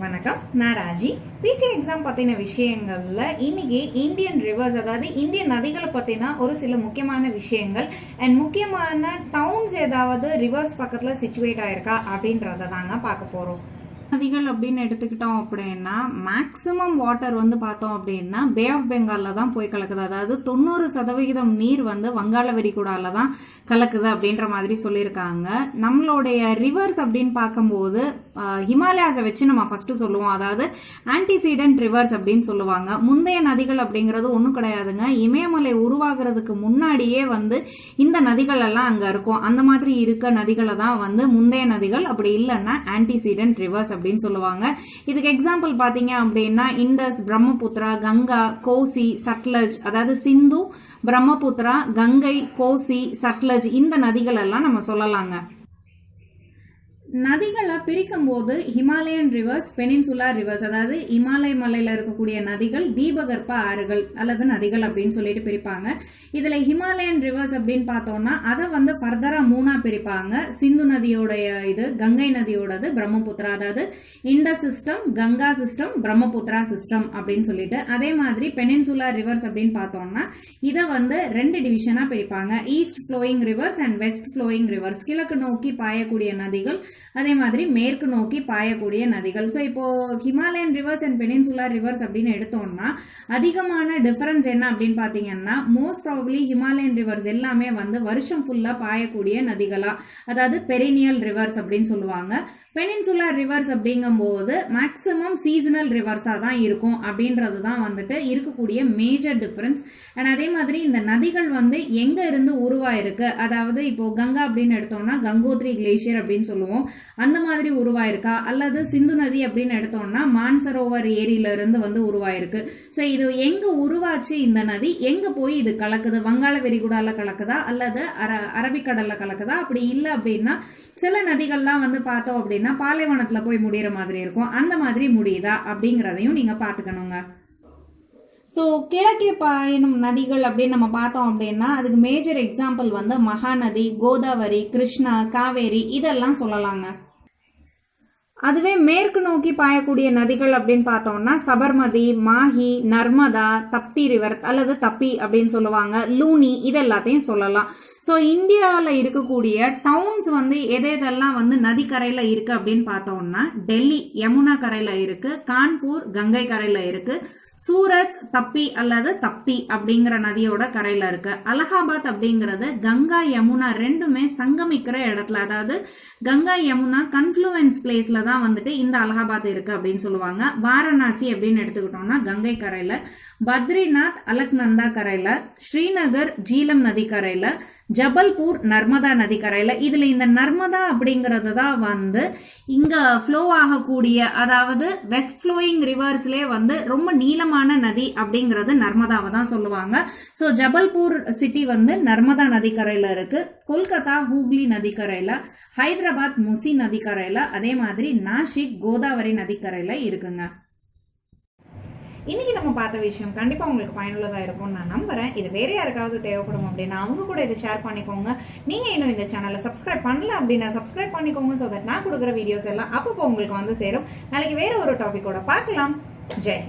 வணக்கம். நான் Raji. PC exam பத்தின விஷயங்கள்ல இன்னைக்கு இந்தியன் ரிவர்ஸ் அதாவது இந்திய நதிகளை பத்தின ஒரு சில முக்கியமான விஷயங்கள் அண்ட் முக்கியமான டவுன்ஸ் ஏதாவது ரிவர்ஸ் பக்கத்துல சிச்சுவேட் ஆயிருக்கா அப்படின்றத தாங்க பார்க்க போறோம். நதிகள் அப்படின்னு எடுத்துக்கிட்டோம் அப்படின்னா மேக்சிமம் வாட்டர் வந்து பார்த்தோம் அப்படின்னா பே ஆஃப் பெங்கால்ல தான் போய் கலக்குது. அதாவது தொண்ணூறு சதவிகிதம் நீர் வந்து வங்காள விரிகுடால தான் கலக்குது அப்படின்ற மாதிரி சொல்லியிருக்காங்க. நம்மளுடைய ரிவர்ஸ் அப்படின்னு பார்க்கும்போது ஹிமாலயாஸை வச்சு நம்ம ஃபர்ஸ்ட் சொல்லுவோம். அதாவது ஆன்டிசீடன்ட் ரிவர்ஸ் அப்படின்னு சொல்லுவாங்க. முந்தைய நதிகள் அப்படிங்கிறது ஒன்றும் கிடையாதுங்க. இமயமலை உருவாகிறதுக்கு முன்னாடியே வந்து இந்த நதிகள் எல்லாம் அங்கே இருக்கும். அந்த மாதிரி இருக்க நதிகளை தான் வந்து முந்தைய நதிகள் அப்படி இல்லைன்னா ஆன்டிசீடன்ட் ரிவர்ஸ் அப்படின்னு சொல்லுவாங்க. இதுக்கு எக்ஸாம்பிள் பார்த்தீங்க அப்படின்னா இண்டஸ் பிரம்மபுத்திரா கங்கா கோசி சட்லஜ் அதாவது சிந்து பிரம்மபுத்திரா கங்கை கோசி சட்லஜ் இந்த நதிகள் எல்லாம் நம்ம சொல்லலாங்க. நதிகளை பிரிக்கும் போது ஹிமாலயன் ரிவர்ஸ் பெனின்சுலா ரிவர்ஸ் அதாவது இமாலய மலையில் இருக்கக்கூடிய நதிகள் தீபகற்ப ஆறுகள் அல்லது நதிகள் அப்படின்னு சொல்லிட்டு பிரிப்பாங்க. இதில் ஹிமாலயன் ரிவர்ஸ் அப்படின்னு பார்த்தோம்னா அதை வந்து ஃபர்தராக மூணாக பிரிப்பாங்க. சிந்து நதியோடைய இது கங்கை நதியோடது பிரம்மபுத்திரா. அதாவது Indus system Ganga system Brahmaputra system அப்படின்னு சொல்லிட்டு. அதே மாதிரி பெனின்சுலா ரிவர்ஸ் அப்படின்னு பார்த்தோம்னா இதை வந்து ரெண்டு டிவிஷனாக பிரிப்பாங்க. East flowing rivers and west flowing rivers கிழக்கு நோக்கி பாயக்கூடிய நதிகள் அதே மாதிரி மேற்கு நோக்கி பாயக்கூடிய நதிகள். ஸோ இப்போ Himalayan rivers and peninsular rivers அப்படின்னு எடுத்தோம்னா அதிகமான டிஃபரன்ஸ் என்ன அப்படின்னு பார்த்தீங்கன்னா மோஸ்ட் ப்ராபப்ளி ஹிமாலயன் ரிவர்ஸ் எல்லாமே வந்து வருஷம் ஃபுல்லாக பாயக்கூடிய நதிகளா அதாவது பெரினியல் ரிவர்ஸ் அப்படின்னு சொல்லுவாங்க. பெனின்சுலா ரிவர்ஸ் அப்படிங்கும்போது மேக்சிமம் சீசனல் ரிவர்ஸாக தான் இருக்கும் அப்படின்றது தான் வந்துட்டு இருக்கக்கூடிய மேஜர் டிஃப்ரென்ஸ் அண்ட் அதே மாதிரி இந்த நதிகள் வந்து எங்கே இருந்து உருவாயிருக்கு? அதாவது இப்போ கங்கா அப்படின்னு எடுத்தோம்னா கங்கோத்ரி கிளேஷியர் அப்படின்னு சொல்லுவோம். அந்த மாதிரி உருவாயிருக்கா? அல்லது சிந்து நதி அப்படின்னு எடுத்தோம்னா மான்சரோவர் ஏரியில இருந்து வந்து உருவாயிருக்கு. ஸோ இது எங்கே உருவாச்சு இந்த நதி? எங்கே போய் இது கலக்குது? வங்காள விரிகுடாவில் கலக்குதா? அல்லது அர அரபிக்கடலில் கலக்குதா? அப்படி இல்லை அப்படின்னா சில நதிகள்லாம் வந்து பார்த்தோம் அப்படின்னா பாலைவனத்தில் போய் முடியிற மாதிரி இருக்கும். அந்த மாதிரி முடியுதா அப்படிங்கிறதையும் நீங்கள் பார்த்துக்கணுங்க. ஸோ கிழக்கே பாயணும் நதிகள் அப்படின்னு நம்ம பார்த்தோம் அப்படின்னா அதுக்கு மேஜர் எக்ஸாம்பிள் வந்து மகாநதி கோதாவரி கிருஷ்ணா காவேரி இதெல்லாம் சொல்லலாங்க. அதுவே மேற்கு நோக்கி பாயக்கூடிய நதிகள் அப்படின்னு பார்த்தோம்னா சபர்மதி மாஹி நர்மதா தப்தி ரிவர் அல்லது தப்பி அப்படின்னு சொல்லுவாங்க. லூனி இது எல்லாத்தையும் சொல்லலாம். ஸோ இந்தியாவில் இருக்கக்கூடிய டவுன்ஸ் வந்து எது எதெல்லாம் வந்து நதிக்கரையில் இருக்கு அப்படின்னு பார்த்தோம்னா டெல்லி யமுனா கரையில் இருக்கு கான்பூர் கங்கை கரையில் இருக்கு சூரத் தப்பி அல்லது தப்தி அப்படிங்கிற நதியோட கரையில இருக்கு. அலகாபாத் அப்படிங்கிறது கங்கா யமுனா ரெண்டுமே சங்கமிக்கிற இடத்துல அதாவது கங்கா யமுனா கன்ஃப்ளூயன்ஸ் பிளேஸ்ல தான் வந்துட்டு இந்த அலகாபாத் இருக்கு அப்படின்னு சொல்லுவாங்க. வாரணாசி அப்படின்னு எடுத்துக்கிட்டோம்னா கங்கை கரையில பத்ரிநாத் அலக்நந்தா கரையில ஸ்ரீநகர் ஜீலம் நதி கரையில ஜபல்பூர் நர்மதா நதிக்கரையில் இதில் இந்த நர்மதா அப்படிங்கிறது தான் வந்து இங்கே ஃப்ளோ ஆகக்கூடிய அதாவது வெஸ்ட் ஃப்ளோயிங் ரிவர்ஸ்லேயே வந்து ரொம்ப நீளமான நதி அப்படிங்கிறது நர்மதாவை தான் சொல்லுவாங்க. ஸோ ஜபல்பூர் சிட்டி வந்து நர்மதா நதிக்கரையில் இருக்குது கொல்கத்தா ஹூக்லி நதிக்கரையில் ஹைதராபாத் முசி நதிக்கரையில் அதே மாதிரி நாஷிக் கோதாவரி நதிக்கரையில் இருக்குங்க. இன்னைக்கு நம்ம பார்த்த விஷயம் கண்டிப்பா உங்களுக்கு பயனுள்ளதா இருக்கும்னு நான் நம்புறேன். இது வேற யாருக்காவது தேவைப்படும் அப்படின்னா அவங்க கூட இதை ஷேர் பண்ணிக்கோங்க. நீங்க இன்னும் இந்த சேனலை சப்ஸ்கிரைப் பண்ணல அப்படின்னா சப்ஸ்கிரைப் பண்ணிக்கோங்க ஸோ தட் நான் கொடுக்குற வீடியோஸ் எல்லாம் அப்பப்போ உங்களுக்கு வந்து சேரும். நாளைக்கு வேற ஒரு டாபிக்கோட பார்க்கலாம். ஜெய்